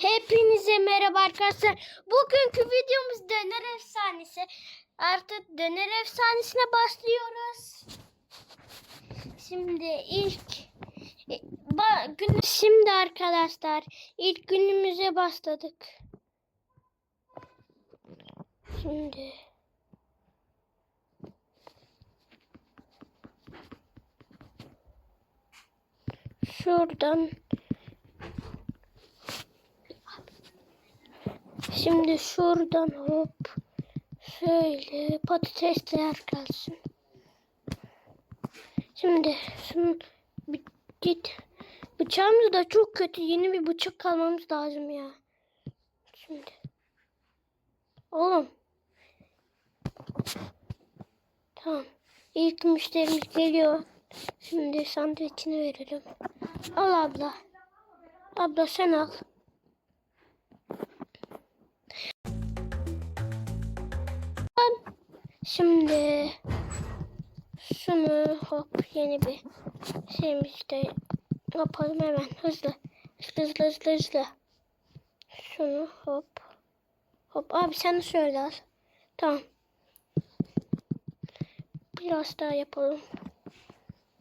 Hepinize merhaba arkadaşlar. Bugünkü videomuz döner efsanesi. Artık döner efsanesine başlıyoruz. Şimdi ilk ba- gün şimdi arkadaşlar ilk günümüze başladık. Şimdi şuradan Şimdi şuradan hop şöyle patatesler kalsın. Şimdi şunu git. Bıçağımız da çok kötü. Yeni bir bıçak almamız lazım ya. Şimdi. Oğlum. Tamam. İlk müşterimiz geliyor. Şimdi sandviçini verelim. Al abla. Abla sen al. Şimdi şunu hop yeni bir şeyimiz işte yapalım hemen hızlı. Hızlı hızlı hızlı hızlı. Şunu hop. Hop abi sen de şöyle al. Tamam. Biraz daha yapalım.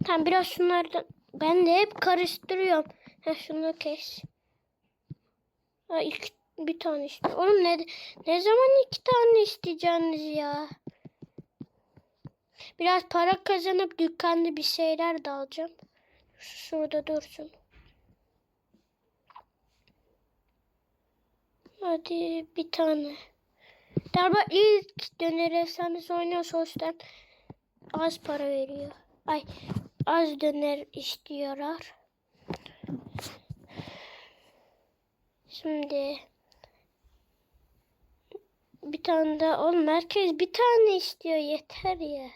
Tamam biraz şunlardan. Ben de hep karıştırıyorum. Ha şunu kes. Ha ilk bir tane işte. Oğlum ne ne zaman iki tane isteyeceksiniz ya? Biraz para kazanıp dükkanda bir şeyler de alacağım. Şurada dursun. Hadi bir tane. Galiba ilk döner efsanesi oynuyorsa o yüzden az para veriyor. Ay az döner istiyorlar. Şimdi bir tane daha oğlum herkes bir tane istiyor yeter ya.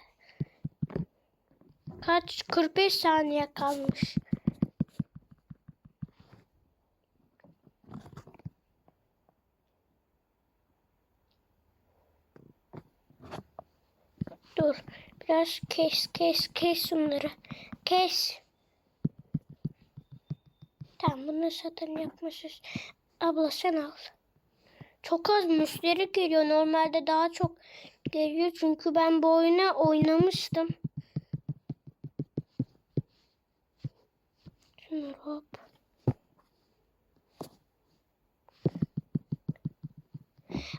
Kaç 45 saniye kalmış. Dur. Biraz kes kes kes şunları. Kes. Tamam bunu satın yapmışız. Abla sen al. Çok az müşteri geliyor. Normalde daha çok geliyor. Çünkü ben bu oyuna oynamıştım. Hop.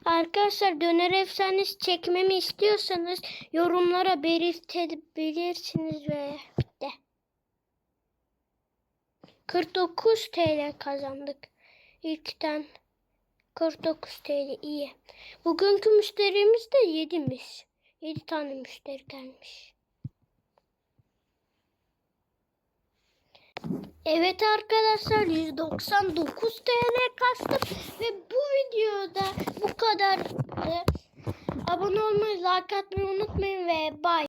Arkadaşlar döner efsanesi çekmemi istiyorsanız yorumlara belirtebilirsiniz ve bitti. 49 TL kazandık. İlkten 49 TL iyi. Bugünkü müşterimiz de 7'miş. 7 tane müşteri gelmiş. Evet arkadaşlar 199 TL kastım ve bu videoda bu kadar. Abone olmayı, like atmayı unutmayın ve bye.